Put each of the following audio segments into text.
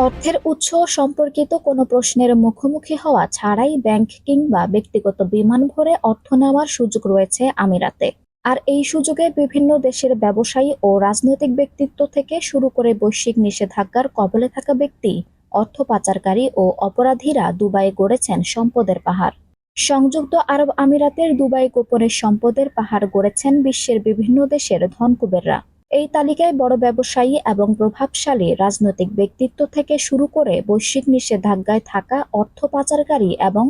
অর্থের উৎস সম্পর্কিত কোনো প্রশ্নের মুখোমুখি হওয়া ছাড়াই ব্যাংক কিংবা ব্যক্তিগত বিমান ভরে অর্থ নেওয়ার সুযোগ রয়েছে আমিরাতে। আর এই সুযোগে বিভিন্ন দেশের ব্যবসায়ী ও রাজনৈতিক ব্যক্তিত্ব থেকে শুরু করে বৈশ্বিক নিষেধাজ্ঞার কবলে থাকা ব্যক্তি, অর্থ পাচারকারী ও অপরাধীরা দুবাইয়ে গড়েছেন সম্পদের পাহাড়। সংযুক্ত আরব আমিরাতের দুবাই গোপনে সম্পদের পাহাড় গড়েছেন বিশ্বের বিভিন্ন দেশের ধনকুবেররা। এই তালিকায় বড় ব্যবসায়ী এবং প্রভাবশালী রাজনৈতিক ব্যক্তিত্ব থেকে শুরু করে বৈশ্বিক নিষেধাজ্ঞায় থাকা অর্থ পাচারকারী এবং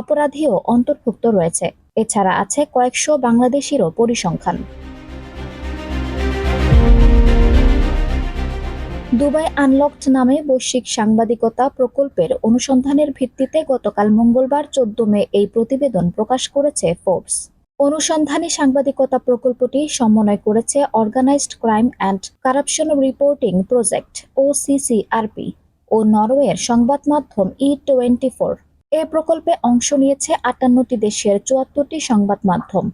অপরাধীও অন্তর্ভুক্ত রয়েছে। এছাড়া আছে কয়েকশো বাংলাদেশিরও পরিসংখ্যান। দুবাই আনলকড নামে বৈশ্বিক সাংবাদিকতা প্রকল্পের অনুসন্ধানের ভিত্তিতে গতকাল মঙ্গলবার চোদ্দ মে এই প্রতিবেদন প্রকাশ করেছে ফোর্বস। অনুসন্ধানী সাংবাদিকতা প্রকল্পটি সমন্বয় করেছে Organized Crime and Corruption Reporting Project O CCRP ও নরওয়ের সংবাদ মাধ্যম ই টোয়েন্টি ফোর এ প্রকল্পে অংশ নিয়েছে আটান্নটি দেশের চুয়াত্তরটি সংবাদ মাধ্যম।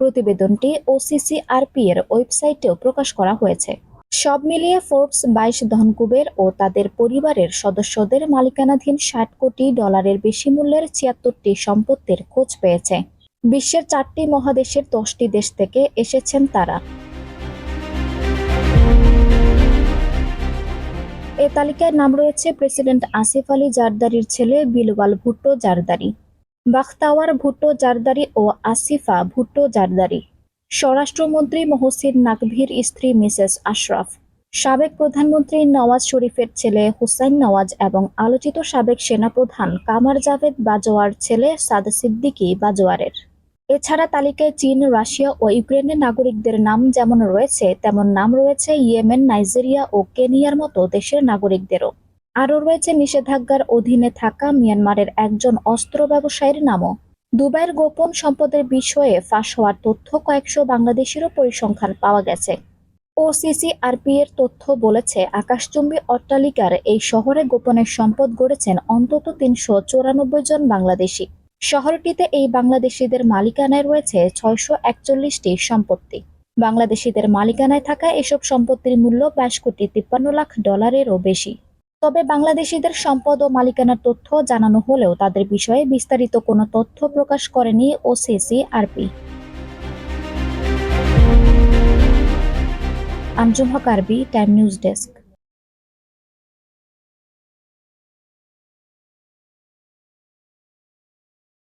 প্রতিবেদনটি ওসিসিআরপি এর ওয়েবসাইটেও প্রকাশ করা হয়েছে। সব মিলিয়ে ফোর্বস বাইশ ধনকুবের ও তাদের পরিবারের সদস্যদের মালিকানাধীন ষাট কোটি ডলারের বেশি মূল্যের ছিয়াত্তরটি সম্পত্তির খোঁজ পেয়েছে। বিশ্বের চারটি মহাদেশের দশটি দেশ থেকে এসেছেন তারা। এ তালিকায় নাম রয়েছে প্রেসিডেন্ট আসিফ আলী জারদারির ছেলে বিলওয়াল ভুট্টো জারদারি, বাখতাওয়ার ভুট্টো জারদারি ও আসিফা ভুট্টো জারদারি, স্বরাষ্ট্রমন্ত্রী মহসিন নাকভির স্ত্রী মিসেস আশরাফ। সাবেক প্রধানমন্ত্রী নওয়াজ শরীফের ছেলে হুসাইন নওয়াজ এবং আলোচিত সাবেক সেনাপ্রধান কামার জাভেদ বাজোয়ার ছেলে সাদ সিদ্দিকী বাজোয়ারের এছাড়া তালিকায় চীন, রাশিয়া ও ইউক্রেনের নাগরিকদের নাম যেমন রয়েছে, তেমন নাম রয়েছে ইয়েমেন, নাইজেরিয়া ও কেনিয়ার মতো দেশের নাগরিকদেরও। আরও রয়েছে নিষেধাজ্ঞার অধীনে থাকা মিয়ানমারের একজন অস্ত্র ব্যবসায়ীর নামও। দুবাইয়ের গোপন সম্পদের বিষয়ে ফাঁস হওয়ার তথ্য কয়েকশো বাংলাদেশেরও পরিসংখ্যান পাওয়া গেছে। ওসিসিআরপি এর তথ্য বলেছে, আকাশচুম্বী অট্টালিকার এই শহরে গোপনের সম্পদ গড়েছেন অন্তত তিনশো চৌরানব্বই জন বাংলাদেশি। শহরটিতে এই বাংলাদেশিদের মালিকানায় রয়েছে ছয়শো একচল্লিশটি সম্পত্তি। বাংলাদেশিদের মালিকানায় থাকা এসব সম্পত্তির মূল্য বাইশ কোটি তিপ্পান্ন লাখ ডলারেরও বেশি। তবে বাংলাদেশিদের সম্পদ ও মালিকানার তথ্য জানানো হলেও তাদের বিষয়ে বিস্তারিত কোনো তথ্য প্রকাশ করেনি ওসিসিআরপি। আঞ্জুম কার্বি টাইম নিউজ ডেস্ক।